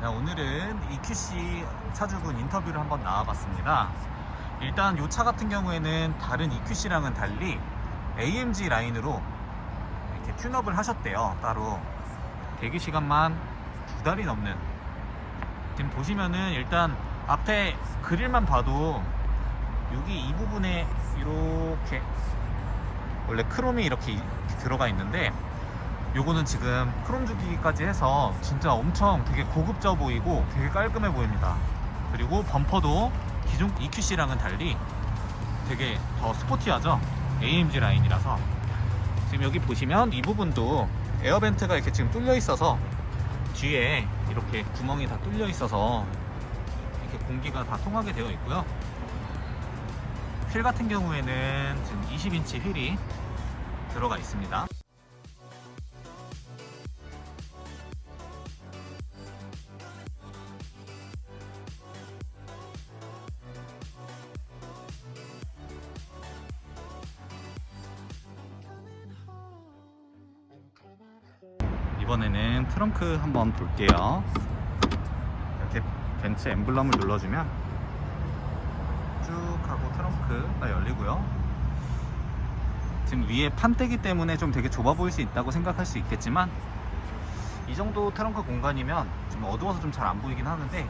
네, 오늘은 EQC 차주분 인터뷰를 한번 나와봤습니다. 일단 이 차 같은 경우에는 다른 EQC랑은 달리 AMG 라인으로 이렇게 튠업을 하셨대요. 따로 대기 시간만 두 달이 넘는. 지금 보시면은 일단 앞에 그릴만 봐도 여기 이 부분에 이렇게 원래 크롬이 이렇게 이- 들어가 있는데 요거는 지금 크롬 주기까지 해서 진짜 엄청 되게 고급져 보이고 되게 깔끔해 보입니다. 그리고 범퍼도 기존 EQC랑은 달리 되게 더 스포티하죠? AMG 라인이라서 지금 여기 보시면 이 부분도 에어벤트가 이렇게 지금 뚫려 있어서 뒤에 이렇게 구멍이 다 뚫려 있어서 이렇게 공기가 다 통하게 되어 있고요. 휠 같은 경우에는 지금 20인치 휠이 들어가 있습니다. 트렁크 한번 볼게요. 이렇게 벤츠 엠블럼을 눌러주면 쭉 하고 트렁크가 열리고요. 지금 위에 판때기 때문에 좀 되게 좁아 보일 수 있다고 생각할 수 있겠지만 이 정도 트렁크 공간이면 좀 어두워서 좀 잘 안 보이긴 하는데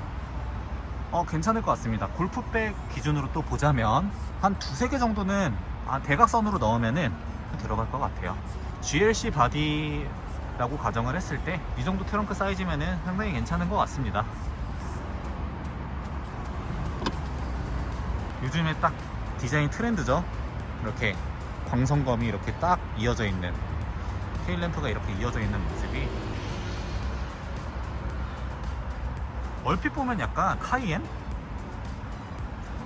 어 괜찮을 것 같습니다. 골프백 기준으로 또 보자면 한 두세 개 정도는 아, 대각선으로 넣으면은 들어갈 것 같아요. GLC 바디 라고 가정을 했을 때 이 정도 트렁크 사이즈면은 상당히 괜찮은 것 같습니다. 요즘에 딱 디자인 트렌드죠. 이렇게 광선검이 이렇게 딱 이어져 있는 테일램프가 이렇게 이어져 있는 모습이 얼핏 보면 약간 카이엔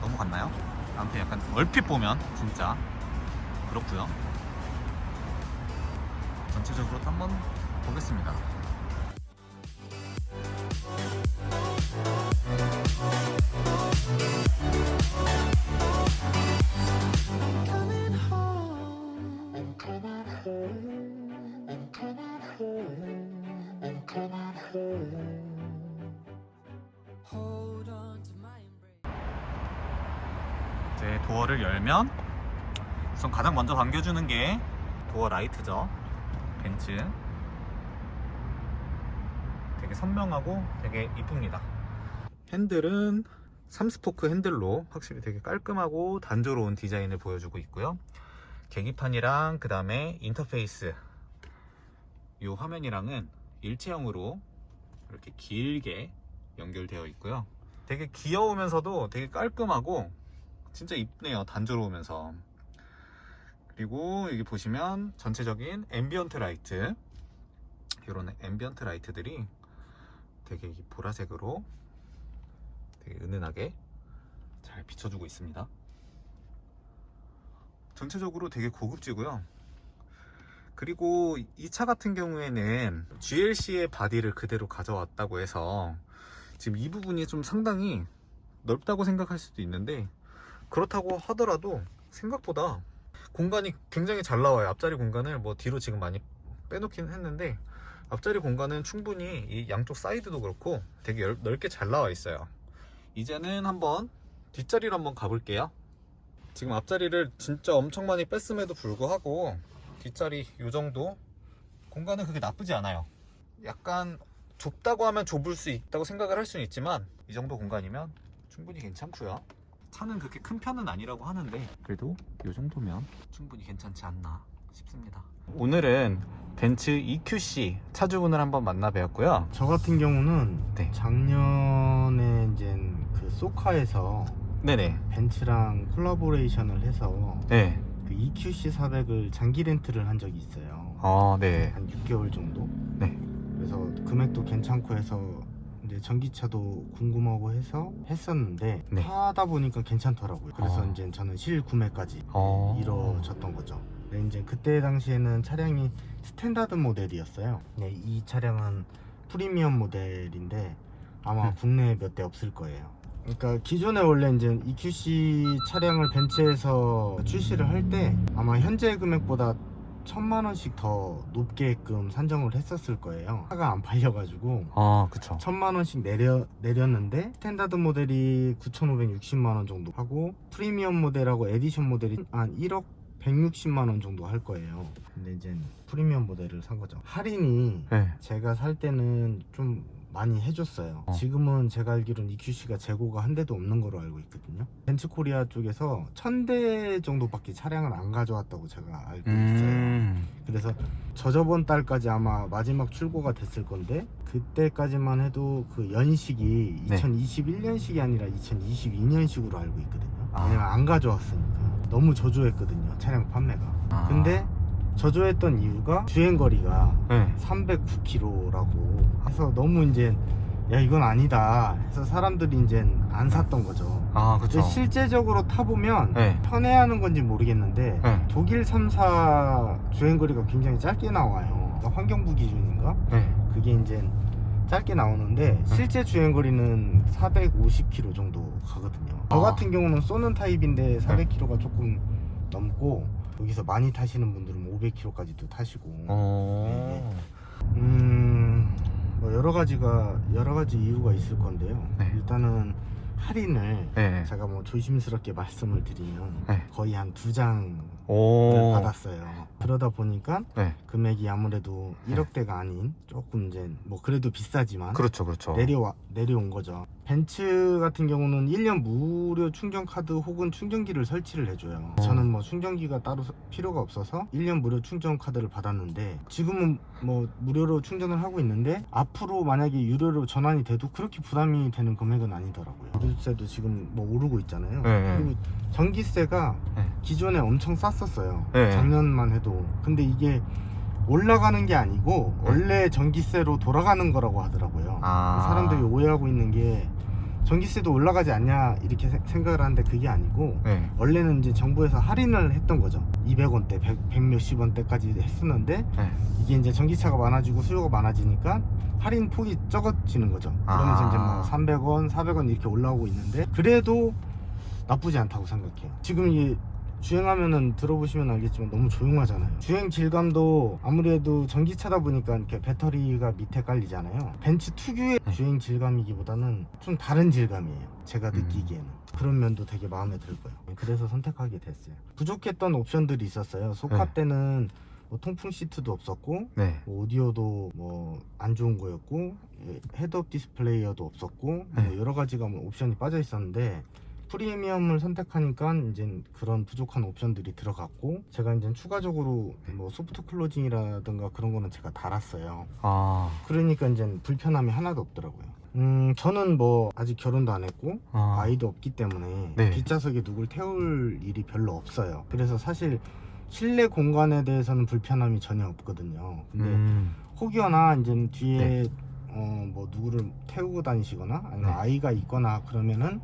넘어갔나요? 아무튼 약간 얼핏 보면 진짜 그렇고요. 전체적으로 또 한번 보겠습니다. 이제 도어를 열면 우선 가장 먼저 반겨주는 게 도어 라이트죠. 벤츠. 되게 선명하고 되게 이쁩니다. 핸들은 3스포크 핸들로 확실히 되게 깔끔하고 단조로운 디자인을 보여주고 있고요. 계기판이랑 그 다음에 인터페이스 이 화면이랑은 일체형으로 이렇게 길게 연결되어 있고요. 되게 귀여우면서도 되게 깔끔하고 진짜 이쁘네요. 단조로우면서. 그리고 여기 보시면 전체적인 앰비언트 라이트 이런 앰비언트 라이트들이 되게 이 보라색으로 되게 은은하게 잘 비춰주고 있습니다. 전체적으로 되게 고급지고요. 그리고 이 차 같은 경우에는 GLC의 바디를 그대로 가져왔다고 해서 지금 이 부분이 좀 상당히 넓다고 생각할 수도 있는데 그렇다고 하더라도 생각보다 공간이 굉장히 잘 나와요. 앞자리 공간을 뭐 뒤로 지금 많이 빼놓긴 했는데 앞자리 공간은 충분히 이 양쪽 사이드도 그렇고 되게 열- 넓게 잘 나와 있어요. 이제는 한번 뒷자리로 한번 가볼게요. 지금 앞자리를 진짜 엄청 많이 뺐음에도 불구하고 뒷자리 이 정도 공간은 그게 나쁘지 않아요. 약간 좁다고 하면 좁을 수 있다고 생각을 할 수는 있지만 이 정도 공간이면 충분히 괜찮고요. 차는 그렇게 큰 편은 아니라고 하는데 그래도 이 정도면 충분히 괜찮지 않나 싶습니다. 오늘은 벤츠 EQC 차주분을 한번 만나 뵈었고요. 저 같은 경우는 네. 작년에 이제 그 소카에서 네네. 벤츠랑 콜라보레이션을 해서 네. 그 EQC 400을 장기 렌트를 한 적이 있어요. 아, 네. 한 6개월 정도. 네. 그래서 금액도 괜찮고 해서 이제 전기차도 궁금하고 해서 했었는데 네. 타다 보니까 괜찮더라고요. 그래서 아. 이제 저는 실구매까지 어. 이루어졌던 거죠. 네, 이제 그때 당시에는 차량이 스탠다드 모델이었어요. 네, 이 차량은 프리미엄 모델인데 아마 음. 국내에 몇 대 없을 거예요. 그러니까 기존에 원래 이제 EQC 차량을 벤츠에서 출시를 할 때 아마 현재 금액보다 천만 원씩 더 높게끔 산정을 했었을 거예요. 차가 안 팔려가지고 아 그쵸 천만 원씩 내려 내렸는데 스탠다드 모델이 9,560만 원 정도 하고 프리미엄 모델하고 에디션 모델이 한 1억 160만 원 정도 할 거예요. 근데 이제 프리미엄 모델을 산 거죠. 할인이 네. 제가 살 때는 좀 많이 해줬어요. 어. 지금은 제가 알기로는 EQC가 재고가 한 대도 없는 거로 알고 있거든요. 벤츠 코리아 쪽에서 천 대 정도밖에 차량을 안 가져왔다고 제가 알고 있어요. 음. 그래서 저저번 달까지 아마 마지막 출고가 됐을 건데 그때까지만 해도 그 연식이 네. 2021년식이 아니라 2022년식으로 알고 있거든요. 아. 왜냐면 안 가져왔으니까 너무 저조했거든요. 차량 판매가. 아. 근데 저조했던 이유가 주행 거리가 네. 309km라고 해서 너무 이제 야 이건 아니다 해서 사람들이 이제 안 샀던 거죠. 아 근데 그쵸 실제적으로 타보면 네. 편해하는 건지 모르겠는데 네. 독일 3사 주행거리가 굉장히 짧게 나와요. 환경부 기준인가? 네. 그게 이제 짧게 나오는데 실제 주행 거리는 450km 정도 가거든요. 저 아. 같은 경우는 쏘는 타입인데 400km가 조금 넘고 여기서 많이 타시는 분들은 500km까지도 타시고 어. 음, 뭐 여러 가지가 여러 가지 이유가 있을 건데요. 네. 일단은 할인을 네. 제가 뭐 조심스럽게 말씀을 드리면 네. 거의 한 두 장을 오. 받았어요. 그러다 보니까 네. 금액이 아무래도 1억대가 아닌 조금 이제 뭐 그래도 비싸지만 그렇죠 그렇죠 내려와 내려온 거죠. 벤츠 같은 경우는 1년 무료 충전 카드 혹은 충전기를 설치를 해줘요. 어. 저는 뭐 충전기가 따로 서- 필요가 없어서 1년 무료 충전 카드를 받았는데 지금은 뭐 무료로 충전을 하고 있는데 앞으로 만약에 유료로 전환이 돼도 그렇게 부담이 되는 금액은 아니더라고요. 유류세도 지금 뭐 오르고 있잖아요. 네, 네. 그리고 전기세가 네. 기존에 엄청 쌌었어요. 네. 작년만 해도. 근데 이게 올라가는 게 아니고 네. 원래 전기세로 돌아가는 거라고 하더라고요. 아. 사람들이 오해하고 있는 게 전기세도 올라가지 않냐 이렇게 세- 생각을 하는데 그게 아니고 네. 원래는 이제 정부에서 할인을 했던 거죠. 200원대, 100, 100 몇십 원대까지 했었는데 네. 이게 이제 전기차가 많아지고 수요가 많아지니까 할인 폭이 적어지는 거죠. 그러면서 아. 이제 뭐 300원, 400원 이렇게 올라오고 있는데 그래도 나쁘지 않다고 생각해요. 지금 이게 주행하면은 들어보시면 알겠지만 너무 조용하잖아요. 주행 질감도 아무래도 전기차다 보니까 이렇게 배터리가 밑에 깔리잖아요. 벤츠 특유의 네. 주행 질감이기보다는 좀 다른 질감이에요. 제가 음. 느끼기에는. 그런 면도 되게 마음에 들고요. 그래서 선택하게 됐어요. 부족했던 옵션들이 있었어요. 소카 네. 때는 뭐 통풍 시트도 없었고 네. 뭐 오디오도 뭐 안 좋은 거였고 예, 헤드업 디스플레이어도 없었고 네. 뭐 여러 가지가 뭐 옵션이 빠져 있었는데 프리미엄을 선택하니까 이제 그런 부족한 옵션들이 들어갔고 제가 이제 추가적으로 뭐 소프트 클로징이라든가 그런 거는 제가 달았어요. 아. 그러니까 이제 불편함이 하나도 없더라고요. 음 저는 뭐 아직 결혼도 안 했고 아. 아이도 없기 때문에 네. 뒷좌석에 누굴 태울 일이 별로 없어요. 그래서 사실 실내 공간에 대해서는 불편함이 전혀 없거든요. 근데 음. 혹여나 이제 뒤에 네. 어뭐 누구를 태우고 다니시거나 아니면 네. 아이가 있거나 그러면은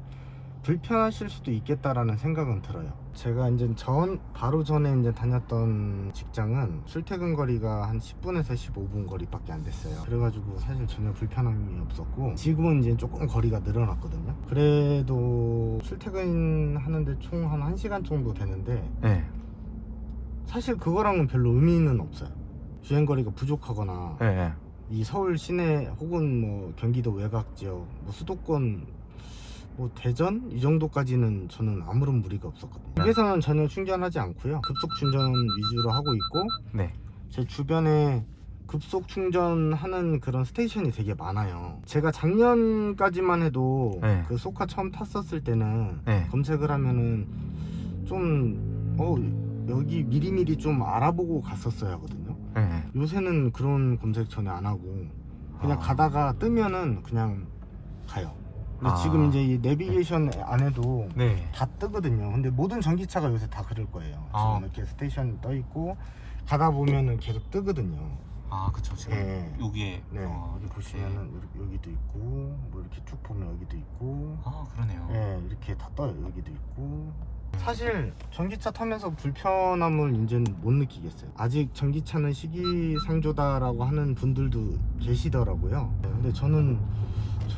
불편하실 수도 있겠다라는 생각은 들어요. 제가 이제 전 바로 전에 이제 다녔던 직장은 출퇴근 거리가 한 10분에서 15분 거리밖에 안 됐어요. 그래가지고 사실 전혀 불편함이 없었고 지금은 이제 조금 거리가 늘어났거든요. 그래도 출퇴근 하는데 총 한 1시간 정도 되는데 네. 사실 그거랑은 별로 의미는 없어요. 주행 거리가 부족하거나 네. 네. 이 서울 시내 혹은 뭐 경기도 외곽 지역, 뭐 수도권, 뭐 대전 이 정도까지는 저는 아무런 무리가 없었거든요. 네. 여기서는 전혀 충전하지 않고요. 급속 충전 위주로 하고 있고 네. 제 주변에 급속 충전하는 그런 스테이션이 되게 많아요. 제가 작년까지만 해도 네. 그 소카 처음 탔었을 때는 네. 검색을 하면은 좀 어, 여기 미리미리 좀 알아보고 갔었어야 하거든요. 네. 요새는 그런 검색 전혀 안 하고 그냥 아. 가다가 뜨면은 그냥 가요. 근데 아. 지금 이제 이 내비게이션 안에도 네. 다 뜨거든요. 근데 모든 전기차가 요새 다 그럴 거예요. 아. 지금 이렇게 스테이션 떠 있고 가다 보면은 계속 뜨거든요. 아 그쵸 지금 예. 여기에 네. 어, 여기 이렇게. 보시면은 여기- 여기도 있고 뭐 이렇게 쭉 보면 여기도 있고 아 그러네요. 예, 이렇게 다 떠요. 여기도 있고. 사실 전기차 타면서 불편함을 이제는 못 느끼겠어요. 아직 전기차는 시기상조다라고 하는 분들도 계시더라고요. 네, 근데 저는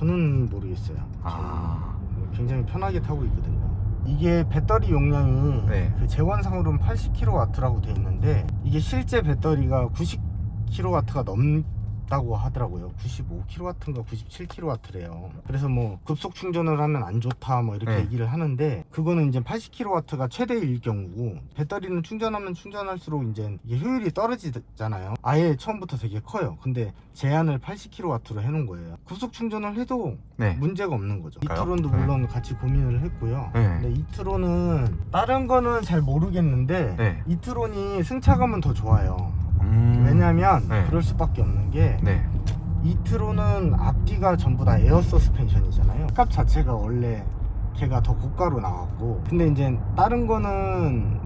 저는 모르겠어요. 아. 굉장히 편하게 타고 있거든요. 이게 배터리 용량이 네. 그 재원상으로는 80kW라고 돼 있는데 이게 실제 배터리가 90kW가 넘 다고 하더라고요. 95kW인가 97kW래요. 그래서 뭐 급속 충전을 하면 안 좋다 뭐 이렇게 네. 얘기를 하는데 그거는 이제 80kW가 최대일 경우고 배터리는 충전하면 충전할수록 이제 효율이 떨어지잖아요. 아예 처음부터 되게 커요. 근데 제한을 80kW로 해놓은 거예요. 급속 충전을 해도 네. 문제가 없는 거죠. 이트론도 네. 물론 같이 고민을 했고요. 네. 근데 이트론은 다른 거는 잘 모르겠는데 네. 이트론이 승차감은 더 좋아요. 음. 왜냐면 네. 그럴 수밖에 없는 게 네. 이트론은 앞뒤가 전부 다 에어 서스펜션이잖아요. 값 자체가 원래 걔가 더 고가로 나왔고 근데 이제 다른 거는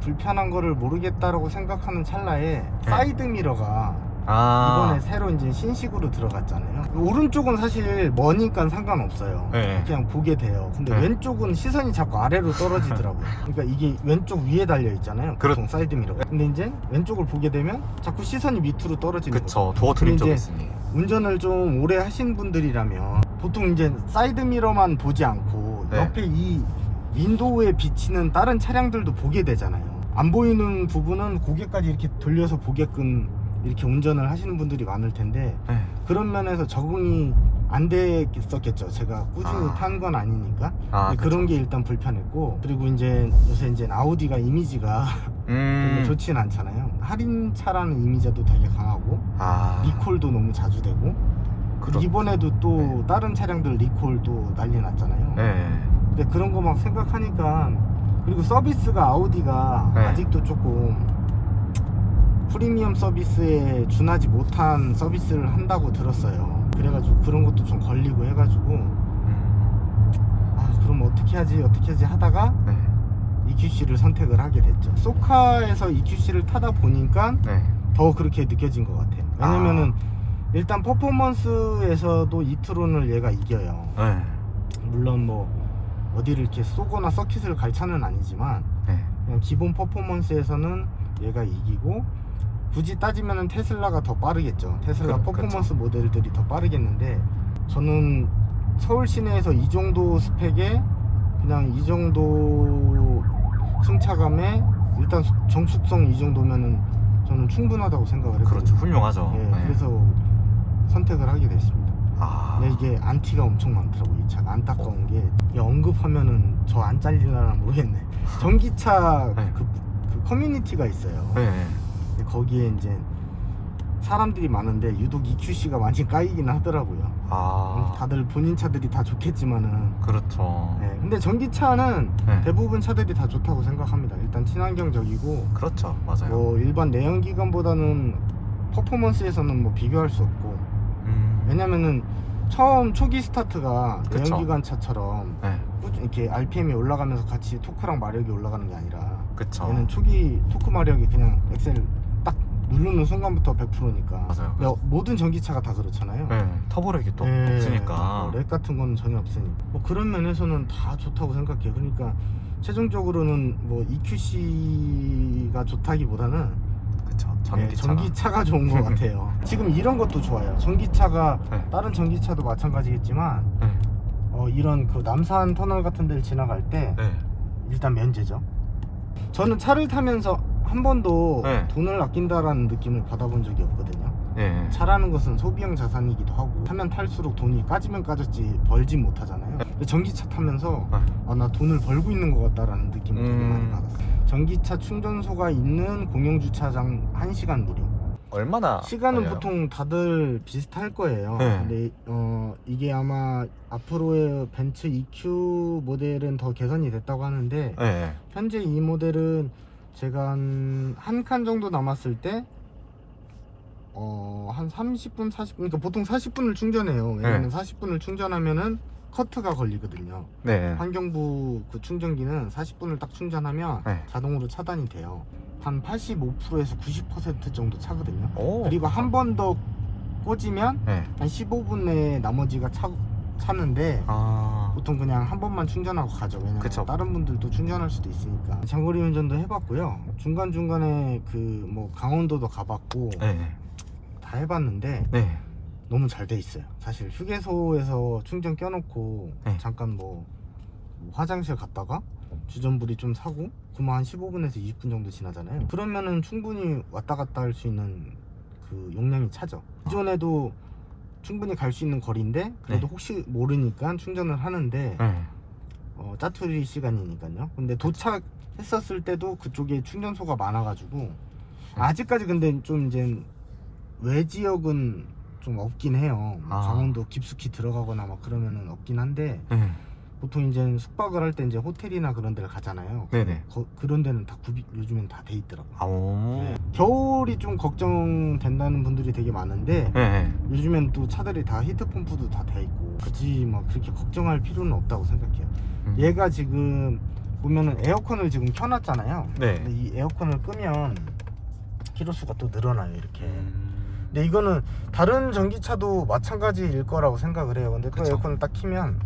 불편한 거를 모르겠다라고 생각하는 찰나에 사이드 미러가 네. 아. 이번에 새로 이제 신식으로 들어갔잖아요. 오른쪽은 사실 머니까 상관없어요. 네. 그냥 보게 돼요. 근데 네. 왼쪽은 시선이 자꾸 아래로 떨어지더라고요. 그러니까 이게 왼쪽 위에 달려 있잖아요. 그렇- 보통 사이드 미러가. 근데 이제 왼쪽을 보게 되면 자꾸 시선이 밑으로 떨어지는 거죠. 그쵸. 도어 트림 근데 쪽에 이제 있으니. 운전을 좀 오래 하신 분들이라면 보통 이제 사이드 미러만 보지 않고 네. 옆에 이 윈도우에 비치는 다른 차량들도 보게 되잖아요. 안 보이는 부분은 고개까지 이렇게 돌려서 보게끔 이렇게 운전을 하시는 분들이 많을 텐데 네. 그런 면에서 적응이 안 됐었겠죠. 제가 꾸준히 아. 탄 건 아니니까. 아, 근데 그런 게 일단 불편했고 그리고 이제 요새 이제 아우디가 이미지가 음. 별로 좋진 않잖아요. 할인차라는 이미지도 되게 강하고 아. 리콜도 너무 자주 되고 그렇- 이번에도 또 다른 차량들 리콜도 난리 났잖아요. 네. 근데 그런 거 막 생각하니까 그리고 서비스가 아우디가 네. 아직도 조금 프리미엄 서비스에 준하지 못한 서비스를 한다고 들었어요. 그래가지고 그런 것도 좀 걸리고 해가지고 음. 아 그럼 어떻게 하지 어떻게 하지 하다가 네. EQC를 선택을 하게 됐죠. 소카에서 EQC를 타다 보니까 네. 더 그렇게 느껴진 것 같아요. 왜냐면은 일단 퍼포먼스에서도 이트론을 얘가 이겨요. 네. 물론 뭐 어디를 이렇게 쏘거나 서킷을 갈 차는 아니지만 네. 그냥 기본 퍼포먼스에서는 얘가 이기고 굳이 따지면은 테슬라가 더 빠르겠죠. 테슬라 그- 퍼포먼스 모델들이 더 빠르겠는데 저는 서울 시내에서 이 정도 스펙에 그냥 이 정도 승차감에 일단 수- 정숙성 이 정도면은 저는 충분하다고 생각을 했거든요. 그렇죠. 훌륭하죠. 예, 네. 그래서 선택을 하게 됐습니다. 아. 근데 이게 안티가 엄청 많더라고 이 차가 안타까운 게 이게 언급하면은 저 안 잘리려나 모르겠네 전기차 네. 그, 그 커뮤니티가 있어요 네. 거기에 이제 사람들이 많은데 유독 EQC가 많이 까이긴 하더라고요 아. 다들 본인 차들이 다 좋겠지만은 그렇죠. 네, 근데 전기차는 네. 대부분 차들이 다 좋다고 생각합니다 일단 친환경적이고 그렇죠. 맞아요. 뭐 일반 내연기관보다는 퍼포먼스에서는 뭐 비교할 수 없고 음. 왜냐면은 처음 초기 스타트가 그쵸. 내연기관 차처럼 네. 이렇게 RPM이 올라가면서 같이 토크랑 마력이 올라가는 게 아니라 그쵸. 얘는 초기 토크 마력이 그냥 엑셀 딱 누르는 순간부터 100%니까 맞아요. 모든 전기차가 다 그렇잖아요 네. 터보력이 또 네, 없으니까. 뭐 렉 같은 건 전혀 없으니까 뭐 그런 면에서는 다 좋다고 생각해요 그러니까 최종적으로는 뭐 EQC가 좋다기보다는 그쵸. 네, 전기차가. 전기차가 좋은 것 같아요 지금 이런 것도 좋아요 전기차가 네. 다른 전기차도 마찬가지겠지만 네. 어, 이런 그 남산 터널 같은 데를 지나갈 때 네. 일단 면제죠. 저는 차를 타면서 한 번도 네. 돈을 아낀다라는 느낌을 받아본 적이 없거든요. 네. 차라는 것은 소비형 자산이기도 하고 타면 탈수록 돈이 까지면 까졌지 벌지 못하잖아요. 근데 전기차 타면서 네. 아, 나 돈을 벌고 있는 것 같다라는 느낌을 되게 음. 많이 받았어요. 전기차 충전소가 있는 공영 주차장 1시간 무료. 얼마나 시간은 걸려요? 보통 다들 비슷할 거예요. 네. 근데 어 이게 아마 앞으로의 벤츠 EQ 모델은 더 개선이 됐다고 하는데 네. 현재 이 모델은 제가 한 한 칸 정도 남았을 때 어, 한 30분, 40분, 그러니까 보통 40분을 충전해요. 왜냐면 네. 40분을 충전하면은 커트가 걸리거든요. 네. 환경부 그 충전기는 40분을 딱 충전하면 네. 자동으로 차단이 돼요. 한 85%에서 90% 정도 차거든요. 오. 그리고 한 번 더 꽂으면 네. 한 15분 내에 나머지가 차, 차는데 아. 보통 그냥 한 번만 충전하고 가죠. 왜냐면 그쵸. 다른 분들도 충전할 수도 있으니까. 장거리 운전도 해봤고요. 중간 중간에 그 뭐 강원도도 가봤고 네. 다 해봤는데 네. 너무 잘 돼 있어요. 사실 휴게소에서 충전 껴놓고 네. 잠깐 뭐뭐 화장실 갔다가 주전부리 좀 사고 그만 한 15분에서 20분 정도 지나잖아요. 그러면은 충분히 왔다 갔다 할 수 있는 그 용량이 차죠. 기존에도 충분히 갈 수 있는 거리인데 그래도 네. 혹시 모르니까 충전을 하는데 네. 어, 짜투리 시간이니까요. 근데 도착했었을 때도 그쪽에 충전소가 많아가지고 아직까지 근데 좀 이제 외 지역은 좀 없긴 해요. 뭐 아. 강원도 깊숙이 들어가거나 막 그러면은 없긴 한데 네. 보통 이제 숙박을 할 때 이제 호텔이나 그런 데를 가잖아요. 네네. 거- 그런 데는 다 구비 요즘엔 다 돼 있더라고요. 아오. 네. 겨울이 좀 걱정된다는 분들이 되게 많은데 네. 요즘엔 또 차들이 다 히트펌프도 다 돼 있고 굳이 막 그렇게 걱정할 필요는 없다고 생각해요. 음. 얘가 지금 보면은 에어컨을 지금 켜놨잖아요. 네. 근데 이 에어컨을 끄면 키로수가 또 늘어나요 이렇게. 음. 근데 이거는 다른 전기차도 마찬가지일 거라고 생각을 해요. 근데 또 그쵸. 에어컨을 딱 키면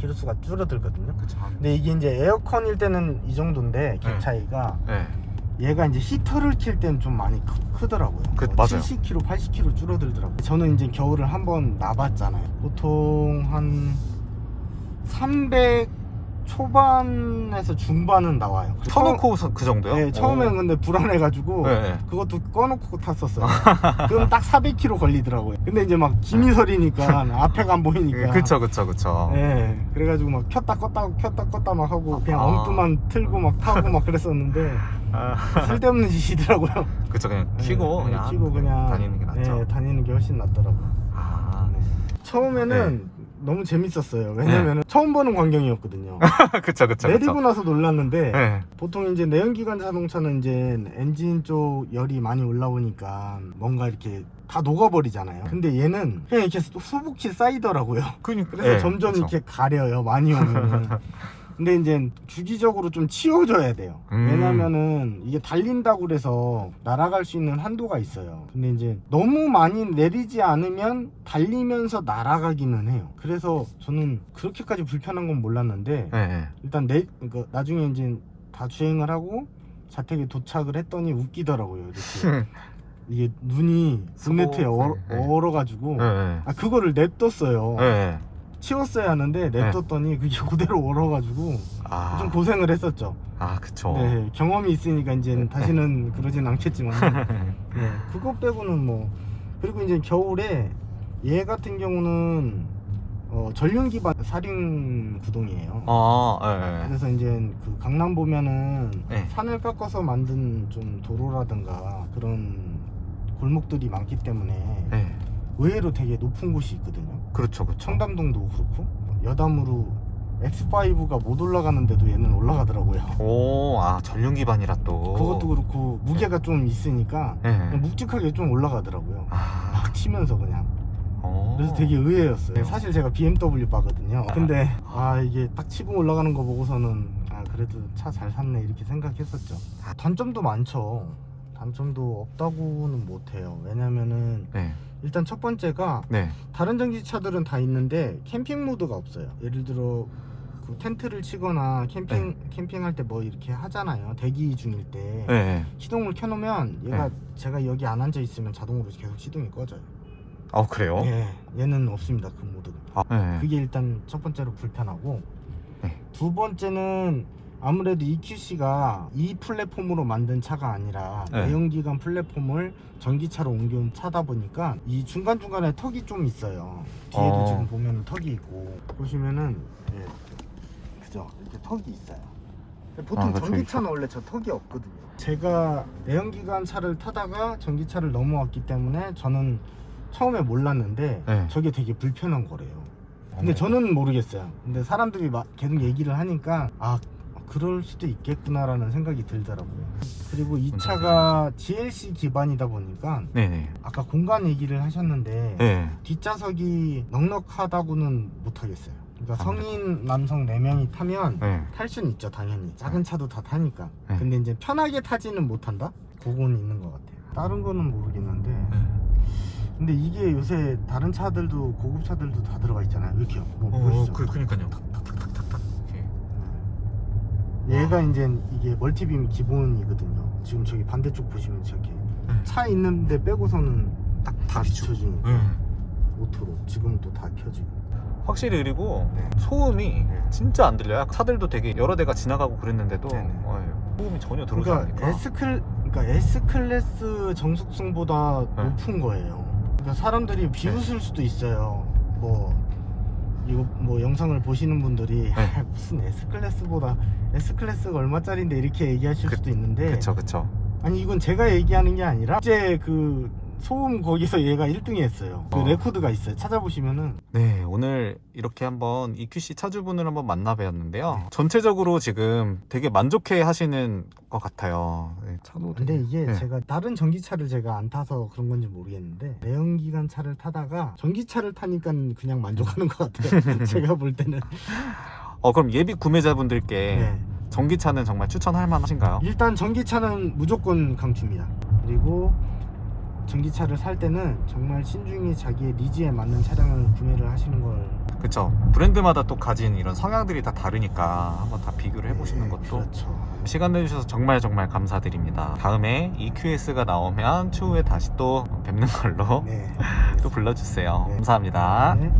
키로수가 줄어들거든요. 그쵸. 근데 이게 이제 에어컨일 때는 이 정도인데 갭 네. 차이가 네. 얘가 이제 히터를 킬 때는 좀 많이 크, 더라고요 그, 맞아요. 70kg, 80kg 줄어들더라고요. 저는 이제 겨울을 한번 나봤잖아요. 보통 한 300 초반에서 중반은 나와요. 서- 그 정도요? 네, 처음에는 오. 근데 불안해가지고 네, 네. 그것도 꺼놓고 탔었어요. 그럼 딱 400km 걸리더라고요. 근데 이제 막 김이설이니까 앞에가 안 보이니까. 네, 그쵸 그쵸 그쵸. 네, 그래가지고 막 켰다 껐다 켰다 껐다 막 하고 그냥 아. 엉뚱만 틀고 막 타고 막 그랬었는데 아, 쓸데없는 짓이더라고요. 그쵸 그냥 네, 키고 네, 그냥 키고 그냥 다니는 게 낫죠. 네, 다니는 게 훨씬 낫더라고요. 아, 네. 처음에는 너무 재밌었어요. 왜냐면 은 처음 보는 광경이었거든요. 그쵸 그쵸 내리고 그쵸. 나서 놀랐는데 네. 보통 이제 내연기관 자동차는 이제 엔진 쪽 열이 많이 올라오니까 뭔가 이렇게 다 녹아버리잖아요. 근데 얘는 그냥 이렇게 소복히 쌓이더라고요. 그니까. 그래서 네, 점점. 이렇게 가려요. 많이 오면. 근데 이제 주기적으로 좀 치워줘야 돼요. 음. 왜냐면은 이게 달린다고 그래서 날아갈 수 있는 한도가 있어요. 근데 이제 너무 많이 내리지 않으면 달리면서 날아가기는 해요. 그래서 저는 그렇게까지 불편한 건 몰랐는데 네, 네. 일단 내 그러니까 나중에 이제 다 주행을 하고 자택에 도착을 했더니 웃기더라고요. 이렇게 이게 눈이 얼, 네, 네. 얼어가지고 네, 네. 아 그거를 냅뒀어요. 네. 치웠어야 하는데 냅뒀더니 그게 그대로 얼어가지고 아, 좀 고생을 했었죠. 아 그쵸. 네, 경험이 있으니까 이제 다시는 그러진 않겠지만 네, 그거 빼고는 뭐 그리고 이제 겨울에 얘 같은 경우는 어, 전륜 기반 사륜 구동이에요. 아, 네, 네. 그래서 이제 그 강남 보면은 네. 산을 깎아서 만든 좀 도로라든가 그런 골목들이 많기 때문에 네. 의외로 되게 높은 곳이 있거든요. 그렇죠, 그렇죠. 청담동도 그렇고 여담으로 X5가 못 올라가는데도 얘는 올라가더라고요. 오, 아 전륜 기반이라 또. 그것도 그렇고 무게가 좀 있으니까 네. 그냥 묵직하게 좀 올라가더라고요. 아, 막 치면서 그냥. 오. 그래서 되게 의외였어요. 사실 제가 BMW 바거든요. 아. 근데 아 이게 딱 치고 올라가는 거 보고서는 아 그래도 차 잘 샀네 이렇게 생각했었죠. 단점도 많죠. 단점도 없다고는 못해요. 왜냐면은 네, 일단 첫 번째가 네, 다른 전기차들은 다 있는데 캠핑 모드가 없어요. 예를 들어 그 텐트를 치거나 캠핑 캠핑할 때 뭐 이렇게 하잖아요. 대기 중일 때 네, 네. 시동을 켜놓으면 얘가 네. 제가 여기 안 앉아 있으면 자동으로 계속 시동이 꺼져요. 아 그래요? 예, 얘는 없습니다 그 모드. 아, 네. 그게 일단 첫 번째로 불편하고 네. 두 번째는 아무래도 EQC가 이 플랫폼으로 만든 차가 아니라 네. 내연기관 플랫폼을 전기차로 옮겨온 차다 보니까 이 중간중간에 턱이 좀 있어요 뒤에도 어. 지금 보면 턱이 있고 보시면은 예, 그죠 이렇게 턱이 있어요 보통 아, 그쵸, 전기차는 원래 저 턱이 없거든요 제가 내연기관 차를 타다가 전기차를 넘어왔기 때문에 저는 처음에 몰랐는데 네. 저게 되게 불편한 거래요 근데 어머. 저는 모르겠어요. 근데 사람들이 막 계속 얘기를 하니까 아 그럴 수도 있겠구나라는 생각이 들더라고요. 그리고 이 차가 GLC 기반이다 보니까 네네. 아까 공간 얘기를 하셨는데 네. 뒷좌석이 넉넉하다고는 못하겠어요. 그러니까 아무래도. 성인 남성 4명이 타면 네. 탈 수는 있죠 당연히 작은 차도 다 타니까 네. 근데 이제 편하게 타지는 못한다? 그건 있는 것 같아요 다른 거는 모르겠는데 네. 근데 이게 요새 다른 차들도 고급 차들도 다 들어가 있잖아요 이렇게요 뭐 어, 보시죠 그, 그니까요. 탁 탁탁탁탁. 이렇게. 얘가 이제 이게 멀티빔 기본이거든요. 지금 저기 반대쪽 보시면 저렇게 네. 차 있는데 빼고서는 딱, 다. 비춰지니까 네. 오토로 지금 또 다 켜지고. 확실히 그리고 네. 소음이 네. 진짜 안 들려요. 차들도 되게 여러 대가 지나가고 그랬는데도 네 네. 어이, 소음이 전혀 들어오지 그러니까 않으니까. S 클 그러니까 S 클래스 정숙성보다 네. 높은 거예요. 그러니까 사람들이 비웃을 수도 있어요. 뭐 이거 뭐 영상을 보시는 분들이 네. 아, 무슨 S 클래스보다 S 클래스가 얼마짜리인데 이렇게 얘기하실 그- 수도 있는데 그쵸 그쵸. 아니 이건 제가 얘기하는 게 아니라 실제 그 소음 거기서 얘가 1등이 했어요. 그 어. 레코드가 있어요. 찾아보시면은 네, 오늘 이렇게 한번 EQC 차주분을 한번 만나뵈었는데요. 네. 전체적으로 지금 되게 만족해 하시는 것 같아요. 네, 차도 근데 되게- 이게 네. 제가 다른 전기차를 제가 안 타서 그런 건지 모르겠는데 내연기관 차를 타다가 전기차를 타니까 그냥 만족하는 것 같아요. 제가 볼 때는. 어, 그럼 예비 구매자분들께 네. 전기차는 정말 추천할 만하신가요? 일단 전기차는 무조건 강추입니다. 그리고 전기차를 살 때는 정말 신중히 자기의 니즈에 맞는 차량을 구매를 하시는 걸 그쵸. 브랜드마다 또 가진 이런 성향들이 다 다르니까 한번 다 비교를 해보시는 네, 것도 그렇죠. 시간 내주셔서 정말 정말 감사드립니다. 다음에 EQS가 나오면 추후에 다시 또 뵙는 걸로 네. 또 불러주세요. 네. 감사합니다. 네.